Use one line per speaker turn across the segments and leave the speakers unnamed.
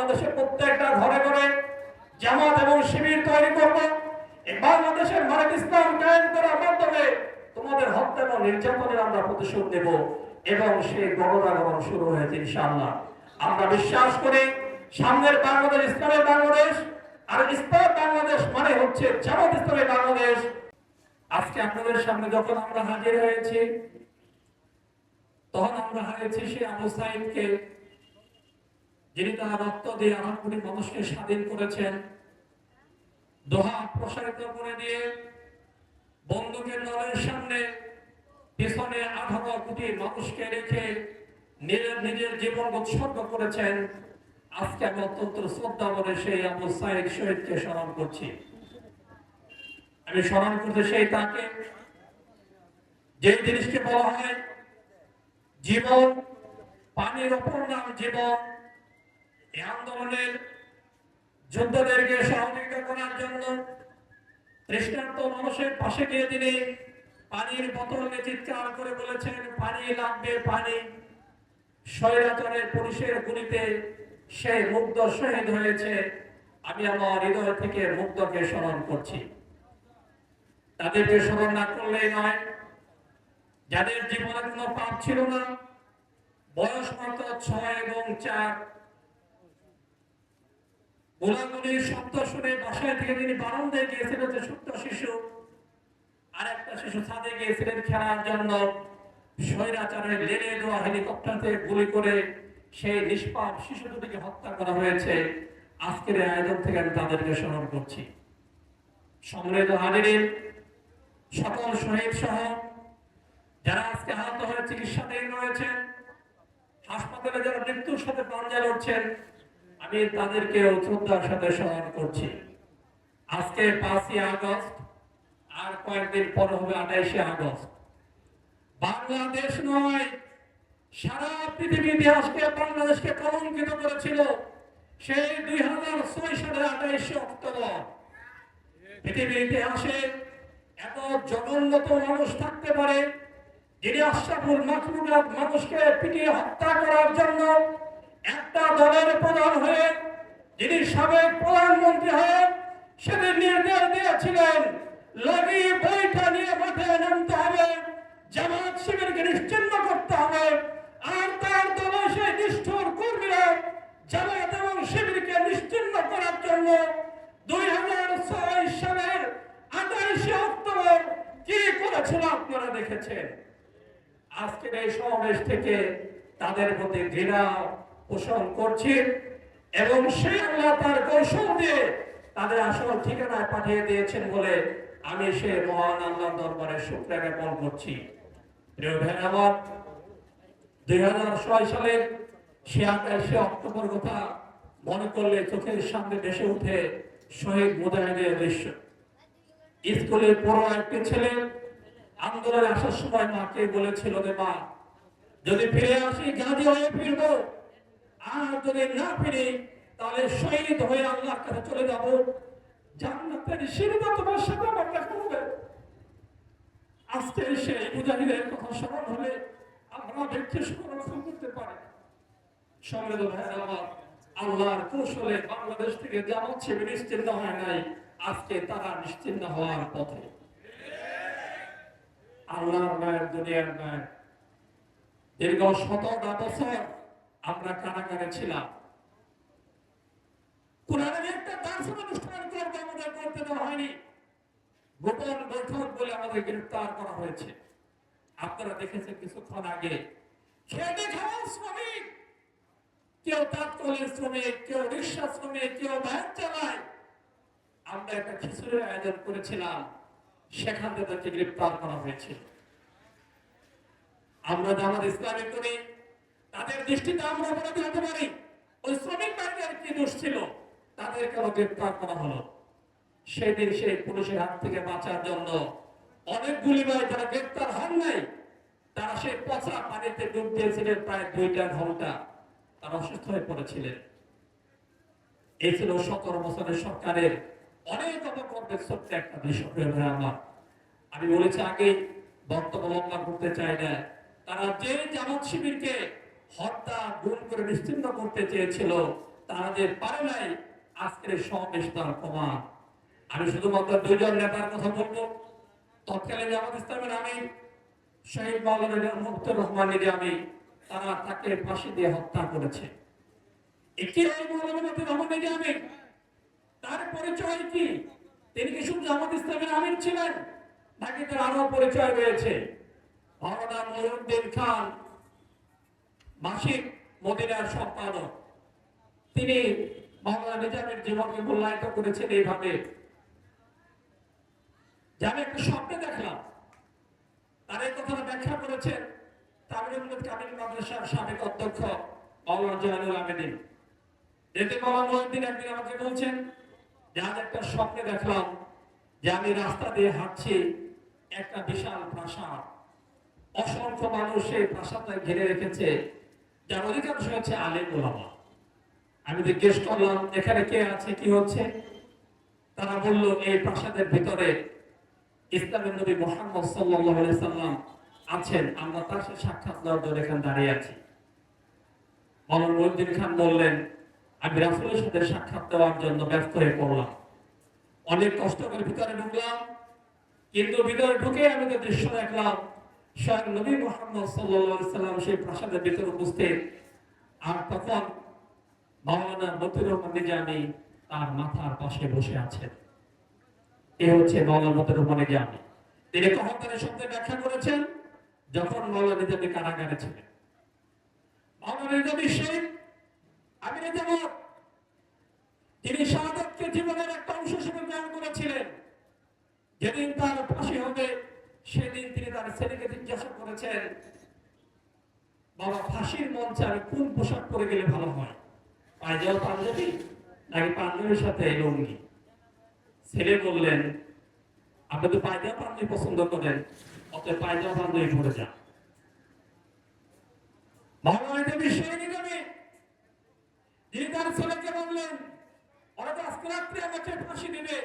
বাংলাদেশের প্রত্যেকটা ঘরে ঘরে জামাত এবং শিবির তৈরি করব। এই বাংলাদেশের মানব ইসলাম কায়েম করার মাধ্যমে তোমাদের হত্যা এবং নির্যাতনের আমরা প্রতিশোধ নেব এবং সেই গণনাগমন শুরু হয়েছে ইনশাআল্লাহ। আমরা বিশ্বাস করি সামনের বাংলাদেশ ইসলামের বাংলাদেশ আর ইসলাম বাংলাদেশ মানে হচ্ছে জামাত ইসলামের বাংলাদেশ। আজকে আপনাদের সামনে যখন আমরা হাজির হয়েছি, তখন আমরা হারিয়েছি সে আবু সাইদকে যিনি তার রক্ত দিয়ে আমার কোটি মানুষকে স্বাধীন করেছেন, দোহা প্রসারিত করে দিয়ে বন্দুকের দলের সামনে পিছনে আঠারো কোটি মানুষকে রেখে নিজের নিজের জীবন উৎসর্গ করেছেন, আজকে আমি অত্যন্ত শ্রদ্ধা করে সেই আবু সাইদ শহীদকে স্মরণ করছি। আমি স্মরণ করতে সেই তাকে, যে জিনিসকে বলা হয় জীবন, পানির অপর নাম জীবন। এই আন্দোলনের যোদ্ধাদেরকে সহযোগিতা করার জন্য তৃষ্ণার্ত মানুষের পাশে গিয়ে তিনি পানির বোতল নিয়ে চিৎকার করে বলেছেন, পানি লাগবে, পানি। স্বৈরাচারের পুলিশের গুলিতে সে মুগ্ধ শহীদ হয়েছে। আমি আমার হৃদয় থেকে মুগ্ধকে স্মরণ করছি। তাদেরকে স্মরণ না করলেই নয়, যাদের জীবনে কোনো পাপ ছিল না, বয়স মাত্র ছয় এবং চার গোলাগুলির শব্দ শুনে বাসায় থেকে তিনি বারান্দায় গিয়েছিলেন, যে ছোট্ট শিশু আর একটা শিশু ছাদে গিয়েছিলেন খেলার জন্য। স্বৈরাচারের লেনে দেওয়া হেলিকপ্টার থেকে গুলি করে সেই নিষ্পাপ শিশু দুটিকে হত্যা করা হয়েছে। আজকের আয়োজন থেকে আমি তাদেরকে স্মরণ করছি। সম্মিলিত হাজিরিন, সকল শহীদ সহ যারা আজকে আহত হয়ে চিকিৎসাধীন রয়েছেন, হাসপাতালে যারা মৃত্যুর সাথে পাঞ্জা লড়ছেন আমি তাদেরকে শ্রদ্ধার সাথে স্মরণ করছি। আজকে পাঁচই আগস্ট, আর কয়েকদিন পর হবে আঠাইশে আগস্ট। বাংলাদেশ নয়, সারা পৃথিবীর ইতিহাসকে, বাংলাদেশকে কলঙ্কিত করেছিল সেই দুই হাজার ছয় সালের আঠাইশে অক্টোবর। পৃথিবীর ইতিহাসে এত জঘন্যত মানুষ থাকতে পারে, যিনি আশরাফুল মাখলুকাত মানুষকে পিটিয়ে হত্যা করার জন্য একটা দলের প্রধান হয়ে যিনি সাবেক প্রধানমন্ত্রী হয়ে সেদিন নির্দেশ দিয়েছিলেন, লাগি বইটা নিয়ে মাঠে নামতে হবে, জামাত শিবিরকে নিশ্চিন্ন করতে হবে। আর তার দলে সেই নিষ্ঠুর কর্মীরা জামাত এবং শিবিরকে নিশ্চিন্ন করার জন্য দুই হাজার ছয় সালের আঠাইশে অক্টোবর কি করেছিল আপনারা দেখেছেন? আজকের এই সমাবেশ থেকে তাদের প্রতি ঘৃণা পোষণ করছি এবং সে আল্লাহ তার কৌশল দিয়ে তাদের আসল ঠিকানায় পাঠিয়ে দিয়েছেন বলে আমি সে মহান আল্লাহ দরবারে শুক্র জ্ঞাপন করছি। প্রিয় আমার দুই হাজার ছয় সালের সে আকাশে অক্টোবর কথা মনে করলে চোখের সামনে ভেসে উঠে শহীদ মুজাহিদের দৃশ্য। স্কুলের পড়ো একটি ছেলে আন্দোলনে আসার সময় মাকে বলেছিল যে, মা, যদি ফিরে আসি, গাজী হয়ে ফিরবো। আর যদি না ফিরি, তাহলে শহীদ হয়ে আল্লাহর কাছে চলে যাব। জান্নাতের সিঁড়িটা তোমার সাথে আমার দেখা হবে। আজকে মুজাহিদের কথা স্মরণ হলে আমরা ব্যক্তি সংরক্ষণ করতে পারি। সমৃদ্ধ ভাইয়ের, আমার আল্লাহর কৌশলে বাংলাদেশ থেকে যেমন ছেলে নিশ্চিন্ত হয় নাই, আজকে তারা নিশ্চিন্ত হওয়ার পথে। আল্লাহর ন্যায়, দুনিয়ার ন্যায়। দীর্ঘ শতটা বছর আমরা কারাগারে ছিলাম। বলে আমাদের গ্রেফতার করা হয়েছে। আপনারা দেখেছেন কিছুক্ষণ আগে শ্রমিক, কেউ কেউ কেউ চালায়। আমরা একটা আয়োজন করেছিলাম, সেখান থেকে গ্রেফতার করা হয়েছিল আমরা আমাদের ইসলামী করি তাদের দৃষ্টিতে আমরা অপরাধী হতে পারি, ওই শ্রমিক বাহিনীর কি দোষ ছিল, তাদেরকে গ্রেফতার করা হলো। সেদিন সেই পুলিশের হাত থেকে বাঁচার জন্য অনেকগুলি ভাই যারা গ্রেফতার হন নাই, তারা সেই পচা পানিতে ডুব দিয়েছিলেন প্রায় দুইটা ঘণ্টা। তারা অসুস্থ হয়ে পড়েছিলেন। এই ছিল সতেরো বছরের সরকারের অনেক অপকর্মের ছোট্ট একটা বিষয় আমার। আমি বলেছি আগে বক্তব্য লম্বা করতে চাই না। তারা যে জামাত শিবিরকে হত্যা, গুম করে নিশ্চিন্ন করতে চেয়েছিল যে পারে নাই, আজকের সমাবেশ তার প্রমাণ। আমি শুধুমাত্র দুজন নেতার কথা বলব। তৎকালীন জামাত ইসলামের আমি, শহীদ মাওলানা মুক্তর আমি, তারা তাকে ফাঁসি দিয়ে হত্যা করেছে। তার পরিচয় কি? তিনি কি শুধু জামাত ইসলামের আমির ছিলেন, নাকি তার আরও পরিচয় রয়েছে? খান মাসিক মদিনার সম্পাদক। তিনি মাওলানা নিজামের জীবনকে মূল্যায়িত করেছেন এইভাবে। যে একটা স্বপ্নে দেখলাম, তার এই কথাটা ব্যাখ্যা করেছেন তামিলুল কামিল মাদ্রাসার সাবেক অধ্যক্ষ মাওলানা জয়নুল আবেদিন এতে মাওলানা মহিউদ্দিন একদিন আমাকে বলছেন, যে আজ একটা স্বপ্নে দেখলাম যে আমি রাস্তা দিয়ে হাঁটছি, একটা বিশাল প্রাসাদ। অসংখ্য মানুষ সেই প্রাসাদটা ঘিরে রেখেছে যার অধিকাংশ হচ্ছে ওলামা। আমি জিজ্ঞেস করলাম, এখানে কে আছে? কি হচ্ছে? তারা বলল, এই প্রাসাদের ভিতরে ইসলামের নবী মোহাম্মদ সাল্লাম আছেন। আমরা তার সাথে সাক্ষাৎ নেওয়ার জন্য এখানে দাঁড়িয়ে আছি। মামুন মহিউদ্দিন খান বললেন, আমি রাসূলের সাথে সাক্ষাৎ দেওয়ার জন্য ব্যস্ত হয়ে পড়লাম। অনেক কষ্ট করে ভিতরে ঢুকলাম, কিন্তু ভিতরে ঢুকে আমি যে দৃশ্য দেখলাম। স্বয়ং নবী মোহাম্মদ সাল্লাম সেই প্রাসাদের ভিতরে উপস্থিত। আর তখন মাওলানা মতিউর রহমান নিজামী তার মাথার পাশে বসে আছেন। এ হচ্ছে মাওলানা মতিউর রহমান নিজামী। তিনি শব্দে ব্যাখ্যা করেছেন, যখন মাওলানা নিজামী কারাগারে ছিলেন। মাওলানা নিজামী শেখ আমি নিজামত তিনি শাহাদাতকে জীবনের একটা অংশ হিসেবে গ্রহণ করেছিলেন। যেদিন তার ফাঁসি হবে, সেদিন তার ছেলেকে জিজ্ঞাসা করেছেন, বাবা, ফাঁসির মঞ্চে আমি কোন পোশাক পরে গেলে ভালো হয়? পায়জামা পাঞ্জাবি নাকি পাঞ্জাবির সাথে লুঙ্গি? ছেলে বললেন, আপনি তো পায়জামা, পাঞ্জাবি পছন্দ করেন, অতএব পায়জামা, পাঞ্জাবি পরে যান। মহামারীতে বিশ্বের নিগমে যিনি তার ছেলেকে বললেন ওরা তো আজকে রাত্রে আমাকে ফাঁসি দিবে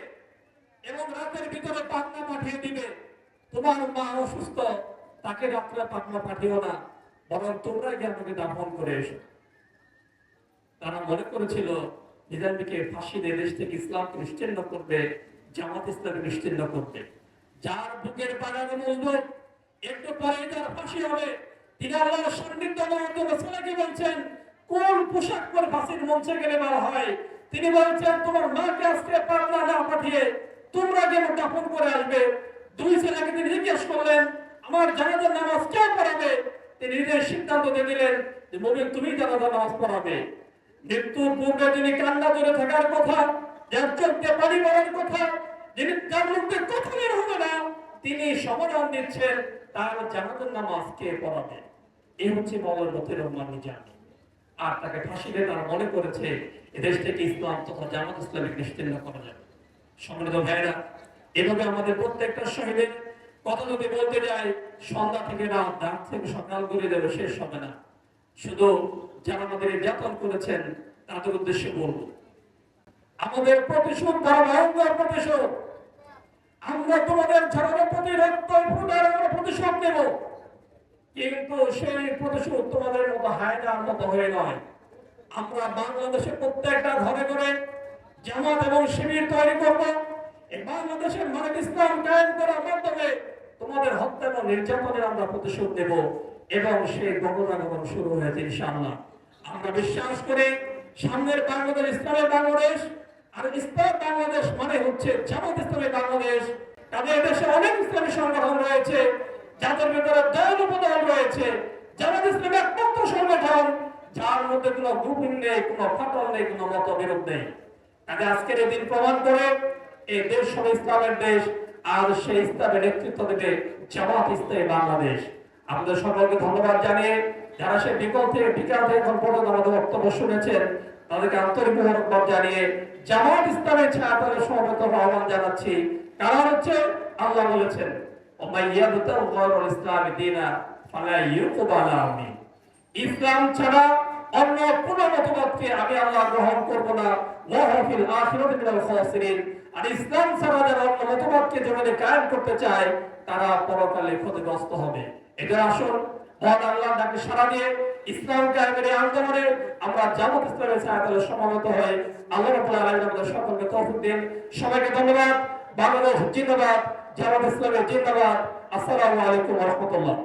এবং রাতের ভিতরে পাকনা পাঠিয়ে দিবে। তোমার মা অসুস্থ, তাকে রাত্রে পাকনা পাঠিও না, বরং তোমরা আমাকে দাফন করে এসো। তারা মনে করেছিল, নিজামীকে ফাঁসি দেশ থেকে ইসলামকে নিশ্চিন্ন করবে, জামাত ইসলামকে নিশ্চিন্ন করবে। যার বুকের বাগানে মজবুত একটু পরে তার ফাঁসি হবে। তিনি জন্য বলছেন? কোন পোশাক পরে ফাঁসির মঞ্চে গেলে ভালো হয়? তিনি বলছেন, তোমার মাকে আজকে পাবনা না পাঠিয়ে তোমরা যেন দাফন করে আসবে। দুই ছেলেকে তিনি জিজ্ঞেস করলেন, আমার জানাজার নামাজ কে পড়াবে? তিনি নিজের সিদ্ধান্ত দিয়ে দিলেন যে, মুমিন, তুমি জানাজার নামাজ পড়াবে। মৃত্যুর পূর্বে যিনি কান্না ধরে থাকার কথা, যার পানি পড়ার কথা, যিনি মুখে হবে না, তিনি সমাধান দিচ্ছেন, তার জানাজার নামাজ কে পড়াবে? এই হচ্ছে মৌলানা মতিউর রহমান নিজামী। আর তাকে ফাঁসি দিয়ে তারা মনে করেছে এদেশ থেকে ইসলাম তথা জামাত ইসলামিক নিশ্চিন্ন করা যাবে। সম্মানিত ভাইরা এভাবে আমাদের প্রত্যেকটা শহীদের কথা যদি বলতে যাই, সন্ধ্যা থেকে রাত রাত থেকে সকাল করে দেবে, শেষ হবে না। শুধু যারা আমাদের নির্যাতন করেছেন, তাদের উদ্দেশ্যে বলব, আমাদের প্রতিশোধ তারা ভয়ঙ্কর প্রতিশোধ। আমরা তোমাদের ঝড়ের প্রতি রক্ত ফুটার আমরা প্রতিশোধ নেব। কিন্তু সেই প্রতিশোধ তোমাদের মতো হায়নার মতো হয়ে নয়। আমরা বাংলাদেশে প্রত্যেকটা ঘরে ঘরে জামাত এবং শিবির তৈরি করব। এই বাংলাদেশের মানে ইসলাম কায়েম করার মাধ্যমে তোমাদের হত্যা এবং নির্যাতনের আমরা প্রতিশোধ নেব এবং সেই গণনাগমন শুরু হয়েছে ইনশাআল্লাহ। আমরা বিশ্বাস করি সামনের বাংলাদেশ ইসলামের বাংলাদেশ আর ইসলাম বাংলাদেশ মানে হচ্ছে জামাত ইসলামের বাংলাদেশ। তাদের দেশে অনেক ইসলামী সংগঠন রয়েছে, যাদের ভিতরে দল উপদল রয়েছে। জামাত ইসলামের একমাত্র সংগঠন, যার মধ্যে কোনো গ্রুপিং নেই, কোনো ফাটল নেই, কোনো মতবিরোধ নেই। কাজে আজকের এই দিন প্রমাণ করে এই দেশ ইসলামের দেশ, আর সেই ইসলামের নেতৃত্ব দেবে জামাত ইসলামী বাংলাদেশ। আপনাদের সকলকে ধন্যবাদ জানিয়ে যারা সে বিকল থেকে, বিকাল থেকে এখন পর্যন্ত আমাদের বক্তব্য শুনেছেন, তাদেরকে আন্তরিক মোবারকবাদ জানিয়ে জামাত ইসলামের ছাত্রদের সমবেত আহ্বান জানাচ্ছি। কারণ হচ্ছে আল্লাহ বলেছেন ইসলামি দীনা ইসলাম ছাড়া অন্য কোন মতবাদকে আমি আল্লাহ গ্রহণ করব না। ওয়াহফিল আখিরাতি মিনাল খাসিরিন। আর ইসলাম ছাড়া যারা অন্য মতবাদকে জীবনে কায়েম করতে চায়, তারা পরকালে ক্ষতিগ্রস্ত হবে। এটা আসল। মহান আল্লাহ ডাকে সাড়া দিয়ে ইসলাম কায়েমের আন্দোলনে আমরা জামাত ইসলামের সমাগত হই আল্লাহ আমাদের সকলকে দিন। সবাইকে ধন্যবাদ। বাংলাদেশ জিন্দাবাদ। জামাত ইসলামের জিন্দাবাদ। আসসালামু আলাইকুম ওয়া